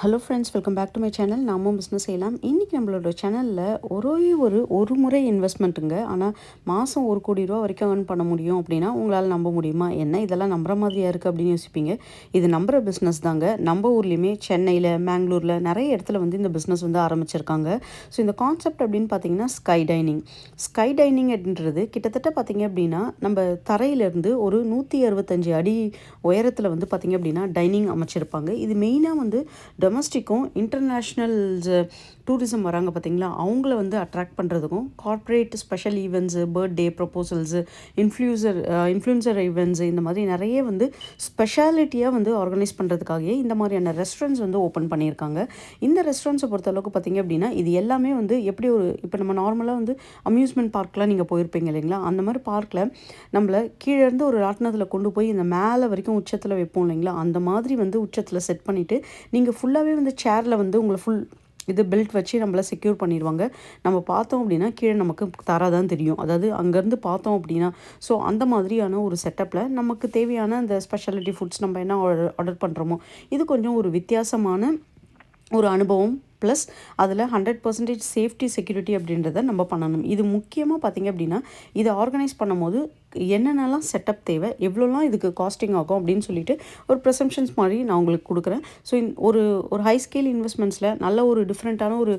Hello friends welcome back to my channel நாமும் business செய்யலாம். இன்றைக்கி நம்மளோட சேனலில் ஒரே ஒரு ஒரு முறை இன்வெஸ்ட்மெண்ட்டுங்க ஆனால் மாதம் ஒரு கோடி ரூபா வரைக்கும் ஏர்ன் பண்ண முடியும் அப்படின்னா உங்களால் நம்ப முடியுமா? என்ன? இதெல்லாம் நம்புற மாதிரியா இருக்குது அப்படின்னு யோசிப்பீங்க. இது நம்புற பிஸ்னஸ் தாங்க. நம்ம ஊர்லேயுமே சென்னையில் மேங்களூரில் நிறைய இடத்துல வந்து இந்த பிஸ்னஸ் வந்து ஆரம்பிச்சிருக்காங்க. ஸோ இந்த கான்செப்ட் அப்படின்னு பார்த்தீங்கன்னா ஸ்கை டைனிங் ஸ்கை டைனிங் அப்படின்றது கிட்டத்தட்ட பார்த்தீங்க அப்படின்னா நம்ம தரையிலேருந்து ஒரு நூற்றி அறுபத்தஞ்சு அடி உயரத்தில் வந்து பார்த்தீங்க அப்படின்னா டைனிங் அமைச்சிருப்பாங்க. இது மெயினாக வந்து டொமஸ்டிக்கும் இன்டர்நேஷ்னல் டூரிசம் வராங்க பார்த்தீங்களா அவங்கள வந்து அட்ராக்ட் பண்ணுறதுக்கும் corporate special events birthday proposals influencer influencer events இந்த மாதிரி நிறைய வந்து ஸ்பெஷாலிட்டியாக வந்து ஆர்கனைஸ் பண்ணுறதுக்காகவே இந்த மாதிரியான ரெஸ்டாரண்ட்ஸ் வந்து ஓப்பன் பண்ணியிருக்காங்க. இந்த ரெஸ்டாரண்ட்ஸை பொறுத்த அளவுக்கு பார்த்தீங்க அப்படின்னா இது எல்லாமே வந்து எப்படி ஒரு இப்போ நம்ம நார்மலாக வந்து அம்யூஸ்மெண்ட் பார்க்கெலாம் நீங்கள் போயிருப்பீங்க இல்லைங்களா? அந்த மாதிரி பார்க்கில் நம்மளை கீழே இருந்து ஒரு ராட்டினத்தில் கொண்டு போய் இந்த மேலே வரைக்கும் உச்சத்தில் வைப்போம் இல்லைங்களா? அந்த மாதிரி வந்து உச்சத்தில் செட் பண்ணிவிட்டு நீங்கள் ஃபுல் ஃபுல்லாகவே வந்து சேரில் வந்து உங்களை ஃபுல் இது பெல்ட் வச்சு நம்மளை செக்யூர் பண்ணிடுவாங்க. நம்ம பார்த்தோம் அப்படின்னா கீழே நமக்கு தரா தான் தெரியும். அதாவது அங்கேருந்து பார்த்தோம் அப்படின்னா ஸோ அந்த மாதிரியான ஒரு செட்டப்பில் நமக்கு தேவையான அந்த ஸ்பெஷாலிட்டி ஃபுட்ஸ் நம்ம என்ன ஆர்டர் ஆர்டர் பண்ணுறோமோ இது கொஞ்சம் ஒரு வித்தியாசமான ஒரு அனுபவம் ப்ளஸ் அதில் ஹண்ட்ரட் பர்சன்டேஜ் சேஃப்டி செக்யூரிட்டி அப்படின்றத நம்ம பண்ணணும். இது முக்கியமாக பார்த்தீங்க அப்படின்னா இதை ஆர்கனைஸ் பண்ணும்போது என்னென்னலாம் செட்டப் தேவை எவ்வளோலாம் இதுக்கு காஸ்டிங் ஆகும் அப்படின்னு சொல்லிட்டு ஒரு ப்ரெசம்ஷன்ஸ் மாதிரி நான் உங்களுக்கு கொடுக்குறேன். ஸோ ஒரு ஒரு ஹை ஸ்கேல் இன்வெஸ்ட்மெண்ட்ஸில் நல்ல ஒரு டிஃப்ரெண்ட்டான ஒரு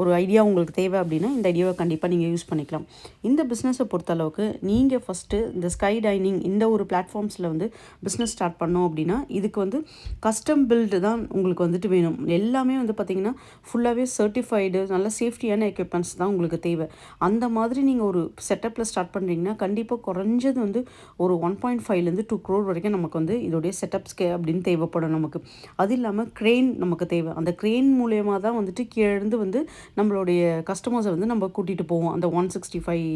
ஒரு ஐடியா உங்களுக்கு தேவை அப்படின்னா இந்த ஐடியாவை கண்டிப்பாக நீங்கள் யூஸ் பண்ணிக்கலாம். இந்த பிஸ்னஸை பொறுத்தளவுக்கு நீங்கள் ஃபஸ்ட்டு இந்த ஸ்கை டைனிங் இந்த ஒரு பிளாட்ஃபார்ம்ஸில் வந்து பிஸ்னஸ் ஸ்டார்ட் பண்ணோம் அப்படின்னா இதுக்கு வந்து கஸ்டம் பில்டு தான் உங்களுக்கு வந்துட்டு வேணும். எல்லாமே வந்து பார்த்திங்கன்னா ஃபுல்லாகவே சர்டிஃபைடு நல்ல சேஃப்டியான எக்யூப்மெண்ட்ஸ் தான் உங்களுக்கு தேவை. அந்த மாதிரி நீங்கள் ஒரு செட்டப்பில் ஸ்டார்ட் பண்ணுறீங்கன்னா கண்டிப்பாக குறைஞ்சது வந்து ஒரு ஒன் பாயிண்ட் ஃபைவ்லேருந்து டூ க்ரோர் வரைக்கும் நமக்கு வந்து இதோடைய செட்டப்ஸ்க்கு அப்படின்னு தேவைப்படும் நமக்கு. அது இல்லாமல் க்ரெயின் நமக்கு தேவை. அந்த க்ரெயின் மூலயமா தான் வந்துட்டு கீழே இருந்து வந்து நம்மளுடைய கஸ்டமர்ஸை வந்து நம்ம கூட்டிகிட்டு போவோம். அந்த ஒன் சிக்ஸ்டி ஃபைவ்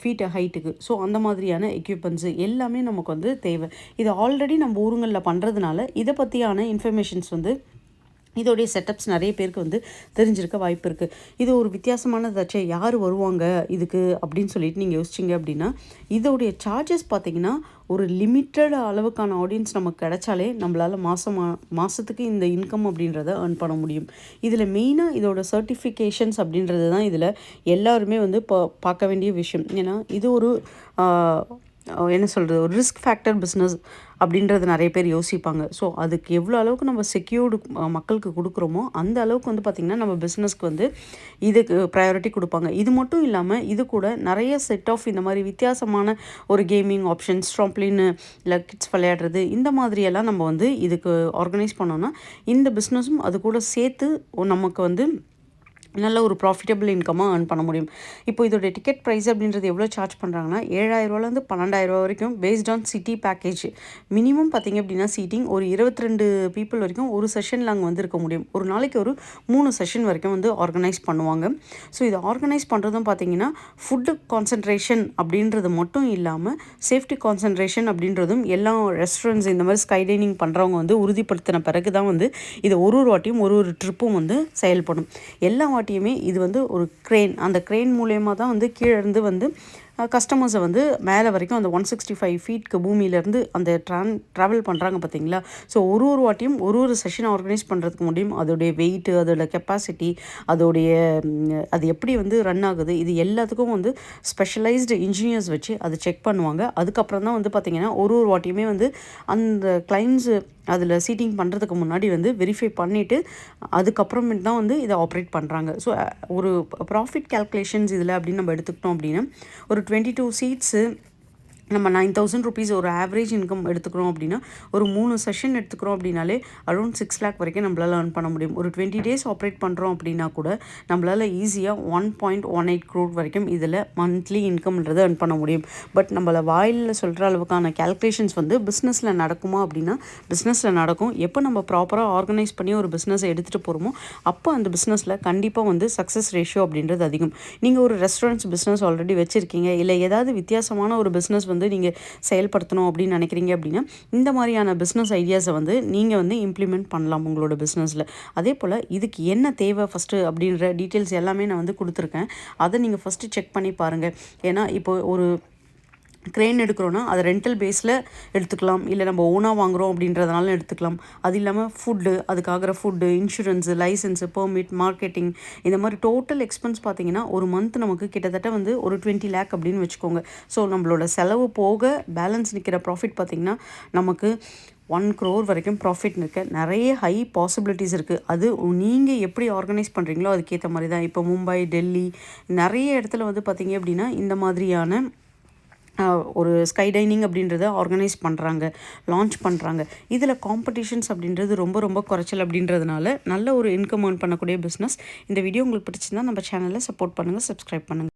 ஃபீட் ஹைட்டுக்கு ஸோ அந்த மாதிரியான எக்யூப்மெண்ட்ஸு எல்லாமே நமக்கு வந்து தேவை. இது ஆல்ரெடி நம்ம ஊருங்களில் பண்ணுறதுனால இதை பற்றியான இன்ஃபர்மேஷன்ஸ் வந்து இதோடைய செட்டப்ஸ் நிறைய பேருக்கு வந்து தெரிஞ்சிருக்க வாய்ப்பு இருக்குது இது ஒரு வித்தியாசமானதாச்சே யார் வருவாங்க இதுக்கு அப்படின்னு சொல்லிட்டு நீங்கள் யோசிச்சிங்க அப்படின்னா இதோடைய சார்ஜஸ் பார்த்தீங்கன்னா ஒரு லிமிட்டட் அளவுக்கான ஆடியன்ஸ் நமக்கு கிடைச்சாலே நம்மளால் மாதம் மாதத்துக்கு இந்த இன்கம் அப்படின்றத ஏர்ன் பண்ண முடியும். இதில் மெயினாக இதோட சர்டிஃபிகேஷன்ஸ் அப்படின்றது தான் இதில் எல்லாருமே வந்து இப்போ பார்க்க வேண்டிய விஷயம். ஏன்னா இது ஒரு என்ன சொல்கிறது ஒரு ரிஸ்க் ஃபேக்டர் பிஸ்னஸ் அப்படின்றது நிறைய பேர் யோசிப்பாங்க. ஸோ அதுக்கு எவ்வளோ அளவுக்கு நம்ம செக்யூர்டு மக்களுக்கு கொடுக்குறோமோ அந்த அளவுக்கு வந்து பார்த்திங்கன்னா நம்ம பிஸ்னஸ்க்கு வந்து இதுக்கு ப்ரையாரிட்டி கொடுப்பாங்க. இது மட்டும் இல்லாமல் இது கூட நிறைய செட் ஆஃப் இந்த மாதிரி வித்தியாசமான ஒரு கேமிங் ஆப்ஷன்ஸ் ட்ராம்ப்ளின்னு இல்லை கிட்ஸ் விளையாடுறது இந்த மாதிரியெல்லாம் நம்ம வந்து இதுக்கு ஆர்கனைஸ் பண்ணோன்னா இந்த பிஸ்னஸும் அது கூட சேர்த்து நமக்கு வந்து நல்ல ஒரு ப்ராஃபிட்டபிள் இன்கமாக ஏர்ன் பண்ண முடியும். இப்போ இதோட டிக்கெட் ப்ரைஸ் அப்படின்றது எவ்வளோ சார்ஜ் பண்ணுறாங்கன்னா ஏழாயிரரூவாலேருந்து பன்னெண்டாயிரரூவா வரைக்கும் based on city package minimum பார்த்தீங்க அப்படின்னா சீட்டிங் ஒரு இருபத்தி ரெண்டு பீப்புள் வரைக்கும் ஒரு செஷனில் அங்கே வந்து இருக்க முடியும். ஒரு நாளைக்கு ஒரு மூணு செஷன் வரைக்கும் வந்து ஆர்கனைஸ் பண்ணுவாங்க. ஸோ இதை ஆர்கனைஸ் பண்ணுறதும் பார்த்தீங்கன்னா ஃபுட்டு கான்சன்ட்ரேஷன் அப்படின்றது மட்டும் இல்லாமல் சேஃப்டி கான்சன்ட்ரேஷன் அப்படின்றதும் எல்லா ரெஸ்டாரண்ட்ஸ் இந்த மாதிரி ஸ்கை டைனிங் பண்ணுறவங்க வந்து உறுதிப்படுத்தின பிறகு தான் வந்து இதை ஒரு ஒரு வாட்டியும் ஒரு ஒரு ட்ரிப்பும் வந்து செயல்படும். எல்லா வாட்டியும் இது வந்து ஒரு க்ரெயின் அந்த க்ரெயின் மூலயமா தான் வந்து கீழே இருந்து வந்து கஸ்டமர்ஸை வந்து மேலே வரைக்கும் அந்த ஒன் சிக்ஸ்டி ஃபைவ் ஃபீட்க்கு பூமியிலேருந்து அந்த ட்ரான் ட்ராவல் பண்ணுறாங்க பார்த்தீங்களா ஸோ ஒரு ஒரு வாட்டியும் ஒரு ஒரு செஷன் ஆர்கனைஸ் பண்ணுறதுக்கு முடியும். அதோடைய வெயிட்டு அதோட கெப்பாசிட்டி அதோடைய அது எப்படி வந்து ரன் ஆகுது இது எல்லாத்துக்கும் வந்து ஸ்பெஷலைஸ்டு இன்ஜினியர்ஸ் வச்சு அதை செக் பண்ணுவாங்க. அதுக்கப்புறம் தான் வந்து பார்த்திங்கன்னா ஒரு ஒரு வாட்டியுமே வந்து அந்த கிளைண்ட்ஸு அதில் சீட்டிங் பண்ணுறதுக்கு முன்னாடி வந்து வெரிஃபை பண்ணிவிட்டு அதுக்கப்புறமேட்டு தான் வந்து இதை ஆப்ரேட் பண்ணுறாங்க ஸோ ஒரு ப்ராஃபிட் கேல்குலேஷன்ஸ் இதில் அப்படின்னு நம்ம எடுத்துக்கிட்டோம் அப்படின்னா ஒரு டுவெண்ட்டி டூ சீட்ஸு நம்ம நைன் தௌசண்ட் ருபீஸ் ஒரு ஆவரேஜ் இன்கம் எடுத்துக்கிறோம் அப்படின்னா ஒரு மூணு செஷன் எடுத்துக்கிறோம் அப்படின்னாலே அரௌண்ட் சிக்ஸ் லேக் வரைக்கும் நம்மளால் ஏர்ன் பண்ண முடியும். ஒரு டுவெண்ட்டி டேஸ் ஆப்ரேட் பண்ணுறோம் அப்படின்னா கூட நம்மளால் ஈஸியாக one point one eight crore வரைக்கும் இதில் மந்த்லி இன்கம்ன்றதை ஏர்ன் பண்ண முடியும். பட் நம்மளை வாயில் சொல்கிற அளவுக்கான கேல்குலேஷன்ஸ் வந்து பிஸ்னஸில் நடக்குமா அப்படின்னா பிஸ்னஸில் நடக்கும். எப்போ நம்ம ப்ராப்பராக ஆர்கனைஸ் பண்ணி ஒரு பிஸ்னஸை எடுத்துகிட்டு போகிறோமோ அப்போ அந்த பிஸ்னஸில் கண்டிப்பாக வந்து சக்ஸஸ் ரேஷியோ அப்படின்றது அதிகம். நீங்கள் ஒரு ரெஸ்டாரண்ட்ஸ் பிஸ்னஸ் ஆல்ரெடி வச்சுருக்கீங்க இல்லை ஏதாவது வித்தியாசமான ஒரு பிஸ்னஸ் வந்து வந்து நீங்கள் செயல்படுத்தணும் அப்படின்னு நினைக்கிறீங்க அப்படின்னா இந்த மாதிரியான பிஸ்னஸ் ஐடியாஸை வந்து நீங்கள் வந்து இம்ப்ளிமெண்ட் பண்ணலாம் உங்களோட பிஸ்னஸில் அதே போல் இதுக்கு என்ன தேவை ஃபஸ்ட்டு அப்படின்ற டீட்டெயில்ஸ் எல்லாமே நான் வந்து கொடுத்துருக்கேன். அதை நீங்கள் ஃபஸ்ட்டு செக் பண்ணி பாருங்கள் ஏன்னா இப்போ ஒரு க்ரெயின் எடுக்கிறோன்னா அதை ரெண்டல் பேஸில் எடுத்துக்கலாம். இல்லை நம்ம ஓனாக வாங்குகிறோம் அப்படின்றதுனால எடுத்துக்கலாம். அது இல்லாமல் food அதுக்காகிற food insurance license permit marketing இந்த மாதிரி டோட்டல் எக்ஸ்பென்ஸ் பார்த்தீங்கன்னா ஒரு மந்த் நமக்கு கிட்டத்தட்ட வந்து ஒரு டுவெண்ட்டி லேக் அப்படின்னு வச்சுக்கோங்க. ஸோ நம்மளோட செலவு போக பேலன்ஸ் நிற்கிற ப்ராஃபிட் பார்த்திங்கன்னா நமக்கு ஒன் க்ரோர் வரைக்கும் ப்ராஃபிட் இருக்க நிறைய ஹை பாசிபிலிட்டிஸ் இருக்குது அது நீங்கள் எப்படி ஆர்கனைஸ் பண்ணுறீங்களோ அதுக்கேற்ற மாதிரி தான் இப்போ மும்பை டெல்லி நிறைய இடத்துல வந்து பார்த்திங்க அப்படின்னா இந்த மாதிரியான ஒரு ஸ்கை டைனிங் அப்படின்றத ஆர்கனைஸ் பண்ணுறாங்க லான்ச் பண்ணுறாங்க இதில் காம்படிஷன்ஸ் அப்படின்றது ரொம்ப ரொம்ப குறைச்சல் அப்படின்றதுனால நல்ல ஒரு இன்கம் ஏர்ன் பண்ணக்கூடிய பிஸ்னஸ் இந்த வீடியோ உங்களுக்கு பிடிச்சிருந்தா நம்ம சேனலை சப்போர்ட் பண்ணுங்கள் சப்ஸ்கிரைப் பண்ணுங்கள்